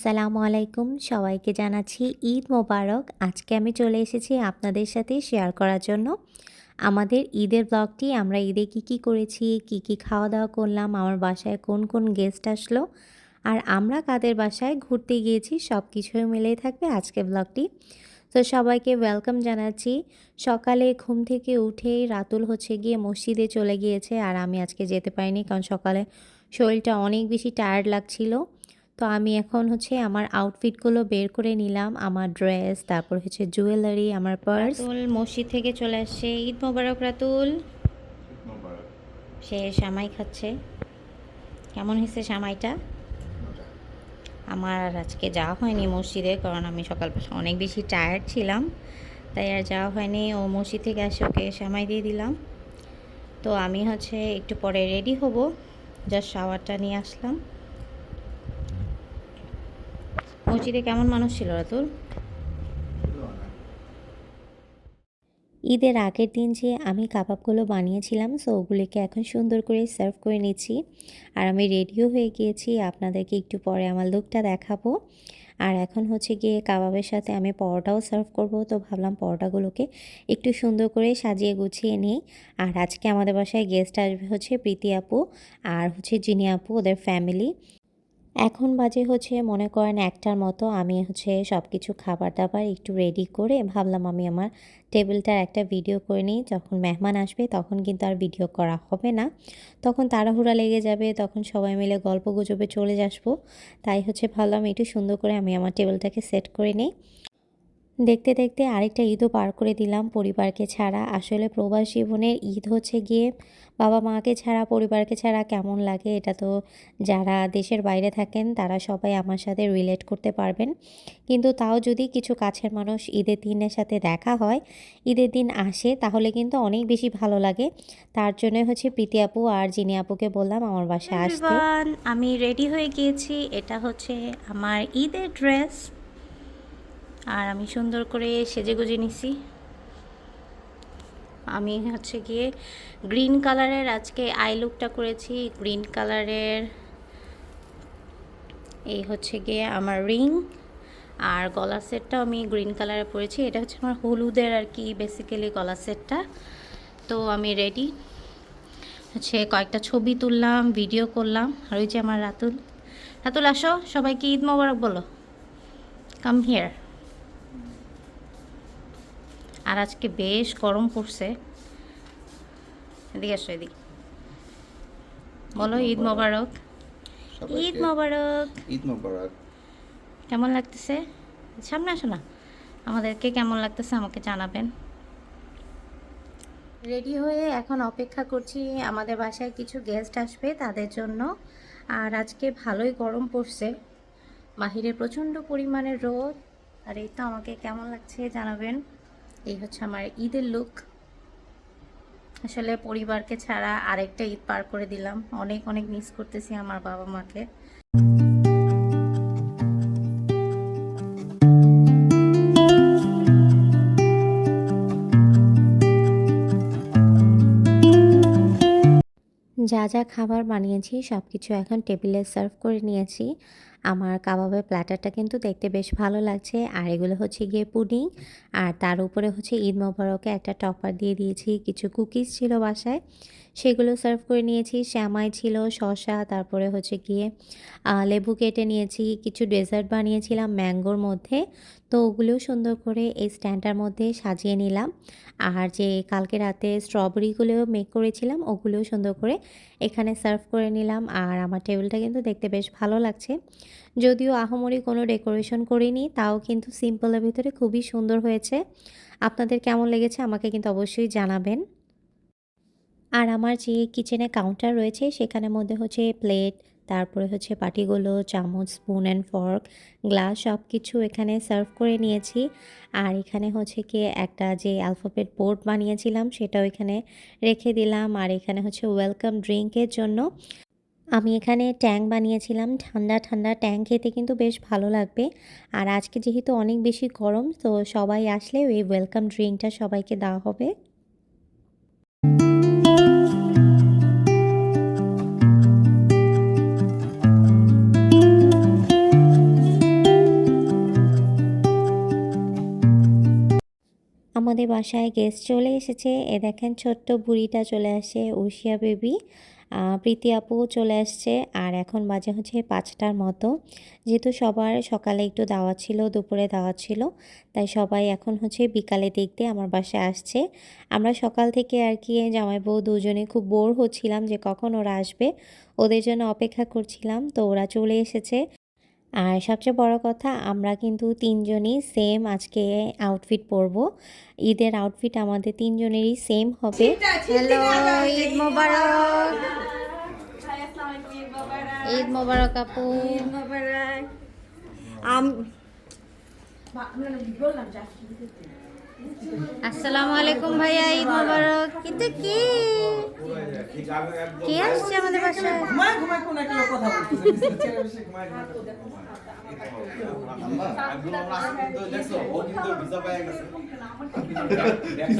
আসসালামু আলাইকুম। সবাইকে জানাচ্ছি ঈদ মোবারক। আজকে আমি চলে এসেছি আপনাদের সাথে শেয়ার করার জন্য। আমাদের ঈদের ব্লগটি আমরা ঈদে কি কি করেছি, কি কি খাওয়া দাওয়া করলাম, আমার বাসায় কোন কোন গেস্ট আসলো, আর আমরা কাদের বাসায় ঘুরতে গিয়েছি সব কিছুই মিলেই থাকবে আজকে ব্লগটি। তো সবাইকে ওয়েলকাম জানাচ্ছি। সকালে ঘুম থেকে উঠেই রাতুল হচ্ছে গিয়ে মসজিদে চলে গিয়েছে, আর আমি আজকে যেতে পারিনি কারণ সকালে শরীরটা অনেক বেশি টায়ার্ড লাগছিল। তো আমি এখন হচ্ছে আমার আউটফিটগুলো বের করে নিলাম আমার ড্রেস তারপর হচ্ছে জুয়েলারি আমার পার্স রাতুল মসজিদ থেকে চলে আসছে ঈদ মোবারক রাতুল। সে সামাই খাচ্ছে। কেমন হয়েছে সামাইটা? আমার আর আজকে যাওয়া হয়নি মসজিদে কারণ আমি সকালবেলা অনেক বেশি টায়ার্ড ছিলাম। তাই আর যাওয়া হয়নি ও মসজিদ থেকে আসে ওকে সামাই দিয়ে দিলাম। তো আমি হচ্ছে একটু পরে রেডি হব জাস্ট শাওয়ারটা নিয়ে আসলাম। মসজিদে কেমন মানুষ ছিল রাতুল? ঈদের আগের দিন যে আমি কাবাবগুলো বানিয়েছিলাম সো ওগুলিকে এখন সুন্দর করে সার্ভ করে নিচ্ছি। আর আমি রেডিও হয়ে গিয়েছি, আপনাদেরকে একটু পরে আমার লুকটা দেখাবো। আর এখন হচ্ছে গিয়ে কাবাবের সাথে আমি পরোটাও সার্ভ করব, তো ভাবলাম পরোটাগুলোকে একটু সুন্দর করে সাজিয়ে গুছিয়ে নিই। আর আজকে আমাদের বাসায় গেস্ট আসবে হচ্ছে প্রীতি আপু, আর হচ্ছে জিনি আপু, ওদের ফ্যামিলি এখন বাজে হচ্ছে, মনে করেন একটার মতো আমি হচ্ছে সব কিছু খাবার দাবার একটু রেডি করে ভাবলাম আমি আমার টেবিলটার একটা ভিডিও করে নিই। যখন মেহমান আসবে তখন কিন্তু আর ভিডিও করা হবে না। তখন তাড়াহুড়া লেগে যাবে, তখন সবাই মিলে গল্প গুজবে চলে আসব। তাই হচ্ছে ভাবলাম একটু সুন্দর করে আমি আমার টেবিলটাকে সেট করে নিই। দেখতে দেখতে আরেকটা ঈদও পার করে দিলাম পরিবারকে ছাড়া। আসলে প্রবাস জীবনের ঈদ হচ্ছে গিয়ে বাবা মাকে ছাড়া পরিবারকে ছাড়া কেমন লাগে এটা তো যারা দেশের বাইরে থাকেন তারা সবাই আমার সাথে রিলেট করতে পারবেন। কিন্তু তাও যদি কিছু কাছের মানুষ ঈদের দিনের সাথে দেখা হয় ঈদের দিন আসে তাহলে কিন্তু অনেক বেশি ভালো লাগে। তার জন্য হচ্ছে প্রীতি আপু আর জিনি আপুকে বললাম আমার বাসায় আসতে। আমি রেডি হয়ে গিয়েছি। এটা হচ্ছে আমার ঈদের ড্রেস আর আমি সুন্দর করে সেজে গুজে নিছি। আমি হচ্ছে গিয়ে গ্রিন কালারের আজকে আই লুকটা করেছি। গ্রিন কালারের এই হচ্ছে গিয়ে আমার রিং আর গলার সেটটাও আমি গ্রিন কালারে পরেছি। এটা হচ্ছে আমার হলুদের আর কি বেসিক্যালি গলা সেটটা। তো আমি রেডি হচ্ছে কয়েকটা ছবি তুললাম ভিডিও করলাম। আর ওই যে আমার রাতুল। রাতুল, আসো। সবাইকে ঈদ মোবারক বলো। কাম হিয়ার আর আজকে বেশ গরম পড়ছে। এদিকে আসো এদিকে। বলো ঈদ মোবারক। ঈদ মোবারক। ঈদ মোবারক। কেমন লাগতেছে? সামনে আসো না। আমাদেরকে কেমন লাগতেছে আমাকে জানাবেন। রেডি হয়ে এখন অপেক্ষা করছি আমাদের বাসায় কিছু গেস্ট আসবে তাদের জন্য। আর আজকে ভালোই গরম পড়ছে। বাহিরে প্রচণ্ড পরিমাণে রোদ। আর এই তো আমাকে কেমন লাগছে জানাবেন। এই হচ্ছে আমার ঈদের লুক আসলে পরিবারকে ছাড়া আরেকটা ঈদ পার করে দিলাম। অনেক অনেক মিস করতেছি আমার বাবা মাকে। যা যা খাবার বানিয়েছি সব কিছু এখন টেবিলে সার্ভ করে নিয়েছি। আমার কাবাবের প্ল্যাটারটা কিন্তু দেখতে বেশ ভালো লাগছে। আর এগুলো হচ্ছে গিয়ে পুডিং। আর তার উপরে হচ্ছে ঈদ মোবারকে একটা টপার দিয়ে দিয়েছি। কিছু কুকিজ ছিল বাসায়। সেগুলো সার্ভ করে নিয়েছি। শ্যামাই ছিল শশা তারপরে হচ্ছে গিয়ে লেবু কেটে নিয়েছি, কিছু ডেজার্ট বানিয়েছিলাম ম্যাঙ্গোর মধ্যে। তো ওগুলোও সুন্দর করে এই স্ট্যান্ডটার মধ্যে সাজিয়ে নিলাম। আর যে কালকে রাতে স্ট্রবেরিগুলোও মেক করেছিলাম ওগুলোও সুন্দর করে এখানে সার্ভ করে নিলাম। আর আমার টেবিলটা কিন্তু দেখতে বেশ ভালো লাগছে। যদিও আহমরি কোনো ডেকোরেশন করিনি, তাও কিন্তু সিম্পলের ভিতরে খুবই সুন্দর হয়েছে। আপনাদের কেমন লেগেছে আমাকে কিন্তু অবশ্যই জানাবেন। আর আমার যে কিচেনে কাউন্টার রয়েছে, সেখানের মধ্যে হচ্ছে প্লেট তারপরে হচ্ছে পাটিগুলো চামচ স্পুন অ্যান্ড ফর্ক গ্লাস সব কিছু এখানে সার্ভ করে নিয়েছি। আর এখানে হচ্ছে কি একটা যে অ্যালফাবেট বোর্ড বানিয়েছিলাম, সেটাও এখানে রেখে দিলাম। আর এখানে হচ্ছে ওয়েলকাম ড্রিঙ্কের জন্য আমি এখানে ট্যাং বানিয়েছিলাম। ঠান্ডা ঠান্ডা ট্যাং খেতে কিন্তু বেশ ভালো লাগবে। আর আজকে যেহেতু অনেক বেশি গরম, তো সবাই আসলে ওই ওয়েলকাম ড্রিঙ্কটা সবাইকে দেওয়া হবে। আমাদের বাসায় গেস্ট চলে এসেছে। এ দেখেন ছোট্ট বুড়িটা চলে আসে উশিয়া বেবি প্রীতি আপুও চলে আসছে। আর এখন বাজে হচ্ছে পাঁচটার মতো। যেহেতু সবার সকালে একটু দাওয়াত ছিল, দুপুরে দাওয়াত ছিল, তাই সবাই এখন হচ্ছে বিকালে দেখতে আমার বাসায় আসছে। আমরা সকাল থেকে আর কি জামাই বউ দুজনে খুব বোর হচ্ছিলাম যে কখন ওরা আসবে। ওদের জন্য অপেক্ষা করছিলাম, তো ওরা চলে এসেছে। আর সবচেয়ে বড় কথা আমরা কিন্তু তিনজনই সেম আজকে আউটফিট পরবো। ঈদের আউটফিট আমাদের তিনজনেরই সেম হবে। হ্যালো ঈদ মোবারক। ঈদ মোবারক। আপু। আসসালামু আলাইকুম ভাইয়া ঈদ মোবারক। কিন্তু কি? কে আসছে আমাদের বাসায়?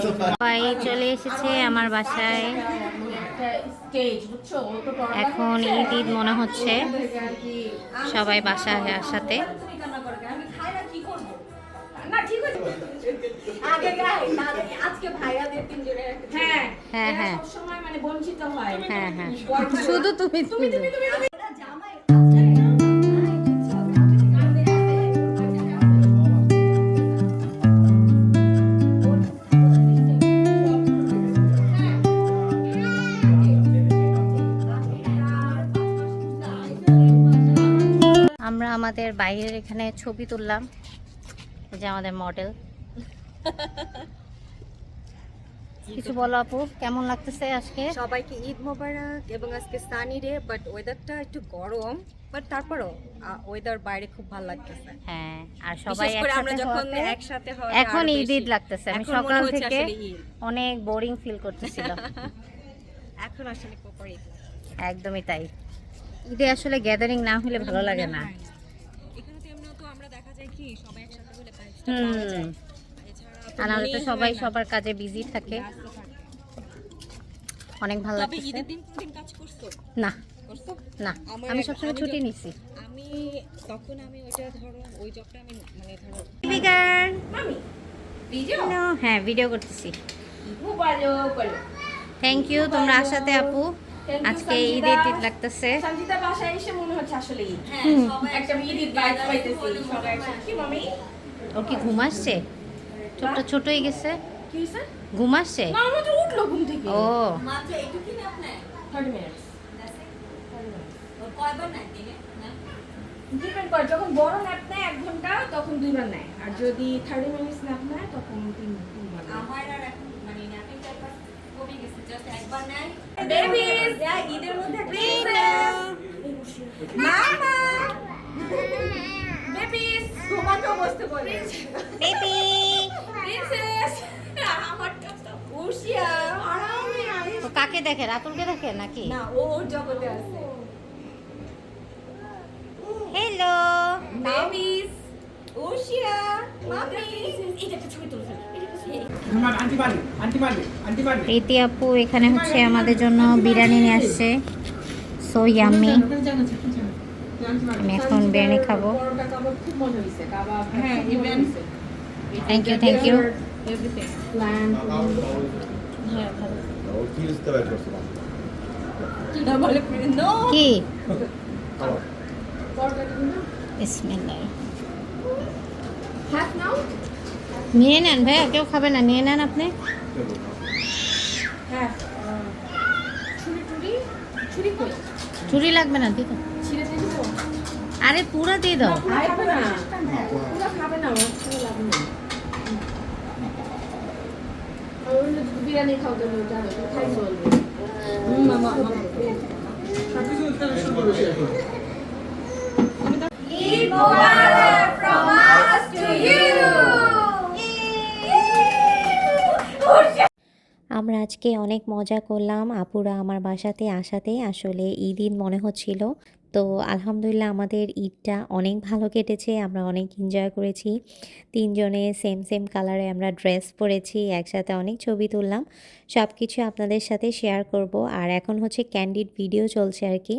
সবাই চলে এসেছে আমার বাসায়। এখন ঈদ ঈদ মনে হচ্ছে সবাই বাসায় আসাতে হ্যাঁ হ্যাঁ। হ্যাঁ মানে হয়। শুধু তুমি। আমরা আমাদের বাইরের এখানে ছবি তুললাম। যে আমাদের মডেল কিছু বলো আপু কেমন লাগতেছে আজকে? সবাইকে ঈদ মোবারক এবং আজকে সানি ডে বাট ওয়েদারটা একটু গরম বাট তারপরও ওয়েদার বাইরে খুব ভালো লাগতেছে। হ্যাঁ আর সবাই আমরা একসাথে যখন একসাথে হওয়াতে এখন ঈদ ঈদ লাগতেছে আমি সকাল থেকে অনেক বোরিং ফিল করতেছিলাম এখন আসলে একদমই তাই। ঈদে আসলে গ্যাদারিং না হলে ভালো লাগে না। এখানে তো আমরা দেখা যায় কি সবাই একসাথে হলে কাজটা আর নাহলে তো সবাই সবার কাজে বিজি থাকে। অনেক ভালো করছ? না। করছ? না আমি সবসময় ছুটি নিছি। আমি তখন আমি ওইটা ধরো ওই জবটা আমি মানে ধরো মামি ভিডিও হ্যাঁ ভিডিও করতেছি। থ্যাংক ইউ তোমরা আসাতে আপু। আজকে। ঈদের ঈদ লাগতেছে। সঞ্জিতা বাসায় এসে মনে হচ্ছে আসলে ঈদ। হ্যাঁ একটা ঈদ ঈদ বাইক পাইতেছি সবাই একসাথে। কি মামি? ওর কি ঘুম আসছে? ছোট্ট ছোট হয়ে গেছে। কি ঘুম আসছে? উঠল ঘুম থেকে। ও। ডিপেন্ড করে। যখন বড় ন্যাপ নেয় এক ঘণ্টা তখন দুইবার নেয়। আর যদি থার্টি মিনিটস ন্যাপ নেয় তখন তিন তিনবার আমার আর এখন মানে ন্যাপিং টাইপার কমে গেছে জাস্ট একবার নাই Babies! ঈদের মধ্যে মামা বেবিস ঘুমাতেও বসতে বলে। বেবি প্রিন্সেস আমার উশিয়া আরামে তো কাকে দেখে? রাতুলকে দেখে নাকি? না ও ওর জগতে আছে। হ্যালো বেবিস উশিয়া মামি এটা ছবি তুলছে প্রীতি আপু এখানে হচ্ছে আমাদের জন্য বিরিয়ানি নিয়ে আসছে। সো ইয়াম্মি আমি এখন বিরিয়ানি খাবো পরোটা কাবাব খুব মজা হয়েছে কাবাব হ্যাঁ even thank you thank you everything plan হ্যাঁ ভালো কি বুঝতে পারছো না বলে নো কি পরোটাটা কিন্তু বিসমিল্লাহ হাফ নাও নিয়ে নেন ভাইয়া কেউ খাবে না নিয়ে নেন আপনি হ্যাঁ ছুরি টুরি ছুরি কই ছুরি লাগবে না দিদি ছিঁড়ে দিয়ে দেবো আরে পুরো দিয়ে দাও। বিরিয়ানি খাও ওটা খাই চলবে করবে ঈদ মোবারক from us to you আমরা আজকে অনেক মজা করলাম। আপুরা আমার বাসাতে আসাতে আসলে ঈদ ঈদ মনে হচ্ছিল তো আলহামদুলিল্লাহ আমাদের ঈদটা অনেক ভালো কেটেছে, আমরা অনেক এনজয় করেছি। তিনজনে সেম সেম কালারে আমরা ড্রেস পরেছি, একসাথে অনেক ছবি তুললাম। সব কিছু আপনাদের সাথে শেয়ার করব। আর এখন হচ্ছে ক্যান্ডিড ভিডিও চলছে আর কি।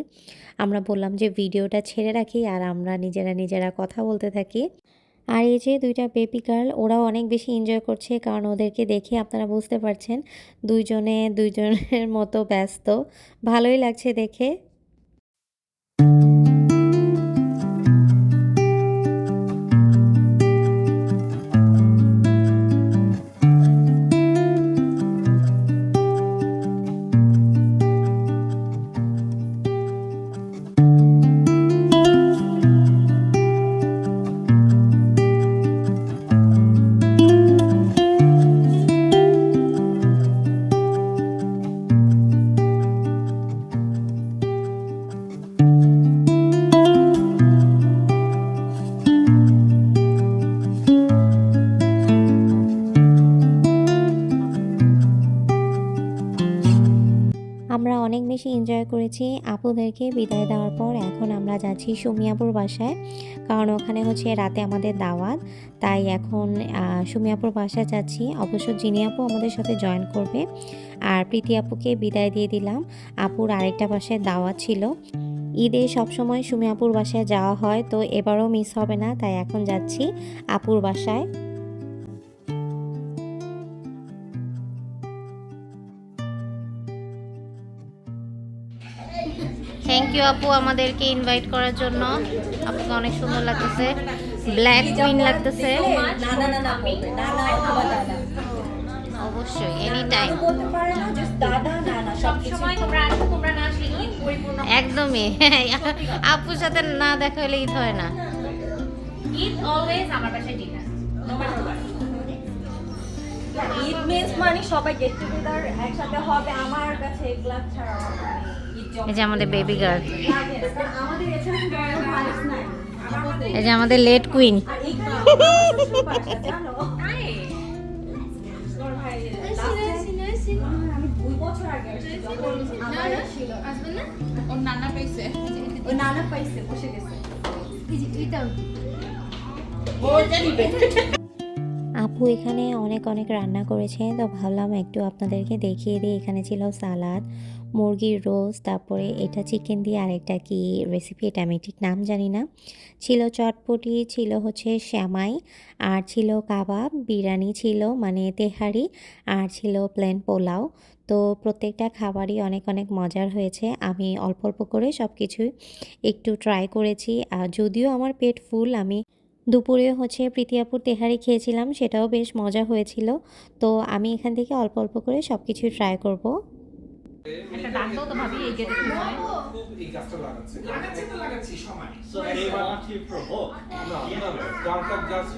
আমরা বললাম যে ভিডিওটা ছেড়ে রাখি আর আমরা নিজেরা নিজেরা কথা বলতে থাকি। আর এই যে দুইটা বেবি গার্ল ওরাও অনেক বেশি এনজয় করছে কারণ ওদেরকে দেখে আপনারা বুঝতে পারছেন, দুইজনে দুইজনের মতো ব্যস্ত। ভালোই লাগছে দেখে। আমরা অনেক বেশি এনজয় করেছি। আপুদেরকে বিদায় দেওয়ার পর এখন আমরা যাচ্ছি সুমিয়াপুর বাসায়। কারণ ওখানে হচ্ছে রাতে আমাদের দাওয়াত। তাই এখন সুমিয়াপুর বাসায় যাচ্ছি। অবশ্য জিনি আপু আমাদের সাথে জয়েন করবে। আর প্রীতি আপুকে বিদায় দিয়ে দিলাম। আপুর আরেকটা বাসায় দাওয়াত ছিল। ঈদে সবসময় সুমি আপুর বাসায় যাওয়া হয়। তো এবারও মিস হবে না। তাই এখন যাচ্ছি আপুর বাসায়। থ্যাংক ইউ আপু আমাদেরকে ইনভাইট করার জন্য। আপুকে অনেক সুন্দর লাগতেছে। ব্ল্যাক কুইন লাগতেছে। অবশ্যই এনি টাইম একদমই। আপুর সাথে না দেখা হলে ঈদ হয় না। ঈদ অলওয়েজ আমার ডিনার মিন্স মানে সবাই গেট টুগেদার একসাথে হবে আমার কাছে এগুলা ছাড়া এই যে আমাদের বেবি গার্ল এই যে আমাদের লেট কুইন আপু এখানে অনেক অনেক রান্না করেছে তো ভাবলাম একটু আপনাদেরকে দেখিয়ে দিই। এখানে ছিল সালাদ মুরগির রোস্ট, তারপরে এটা চিকেন দিয়ে আরেকটা কি রেসিপি এটা আমি ঠিক নাম জানি না। ছিল চটপটি, ছিল হচ্ছে শ্যামাই, আর ছিল কাবাব, বিরিয়ানি ছিল মানে তেহারি, আর ছিল প্লেন পোলাও। তো প্রত্যেকটা খাবারই অনেক অনেক মজার হয়েছে। আমি অল্প অল্প করে সব কিছুই একটু ট্রাই করেছি। আর যদিও আমার পেট ফুল আমি দুপুরে হচ্ছে প্রীতিয়াপুর তেহারি খেয়েছিলাম, সেটাও বেশ মজা হয়েছিল। তো আমি এখান থেকে অল্প অল্প করে সব কিছু ট্রাই করব। একটা ডাক্তার তো ভাবি এই গেটে খুব এই গাছটা লাগাচ্ছে। তো সময়. না? না? ডার্ক আপ গাছ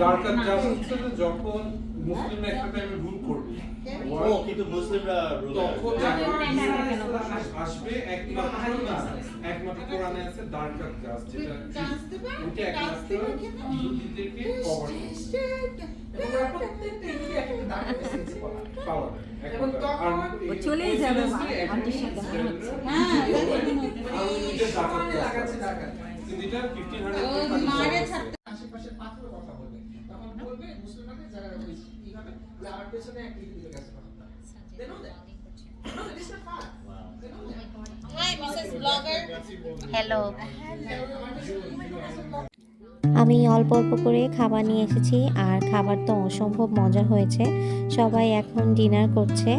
ডার্ক আপ গাছ হচ্ছে যখন মুসলিম একটা টাইমে রুল করবে ও কিন্তু মুসলিমরা তখন আসবে একমাত্র একমাত্র কোরআনে আছে ডার্ক গাছ যেটা ওইটা একমাত্র ইহুদিদেরকে কভার পাওয়া যায় একমাত্র আর ও চলেই যাবে মা, এখন আন্টির সাথে মনে হচ্ছে। আর ওইটা ডার্ক আপ গাছ কিন্তু এটা 1500 আশেপাশের পাথর কথা বলবে তখন বলবে মুসলমানদের যারা আমার পেছনে এক ইহুদির কাছে কথা They know that. They know that. It's not. They know that. Hello আমি অল্প অল্প করে খাবার নিয়ে এসেছি আর খাবার তো অসম্ভব মজা হয়েছে সবাই এখন ডিনার করছে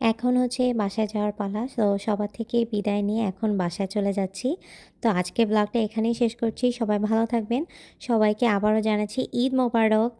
এখানে হচ্ছে বাসায় যাওয়ার পালা। তো সবার থেকে বিদায় নিয়ে এখন বাসায় চলে যাচ্ছি। তো আজকে ব্লগটা এখানেই শেষ করছি। সবাই ভালো থাকবেন। সবাইকে আবারও জানাচ্ছি ঈদ মোবারক।